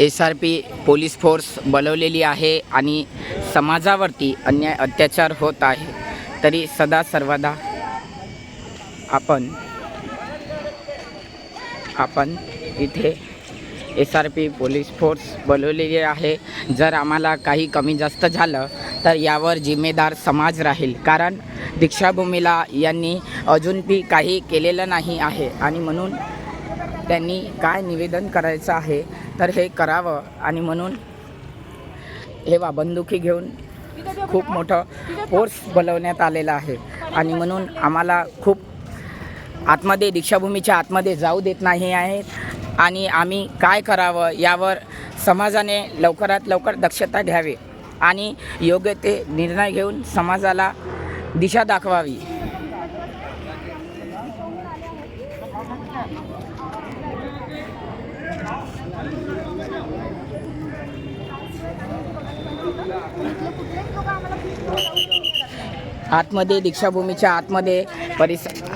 S R P police force बोलवलेली आहे आणि समाजावरती अन्याय अत्याचार होत आहे. तरी सदा सर्वदा आपण आपण इथे S R P police force बोलवलेली आहे. जर आम्हाला काही कमी जास्त झालं तर यावर जिम्मेदार समाज राहील. कारण दीक्षाभूमीला यांनी अजून बी काही केलेलं नाही आहे. आणि म्हणून त्यांनी काय निवेदन करायचं आहे तर हे करावं आणि म्हणून हे वा बंदुकी घेऊन खूप मोठं फोर्स बोलवण्यात आलेलं आहे. आणि म्हणून आम्हाला खूप आतमध्ये दीक्षाभूमीच्या आतमध्ये जाऊ देत नाही आहेत आणि आम्ही काय करावं यावर समाजाने लवकरात लवकर दक्षता घ्यावी आणि योग्य ते निर्णय घेऊन समाजाला दिशा दाखवावी. आतमध्ये दीक्षाभूमीच्या आतमध्ये परिसर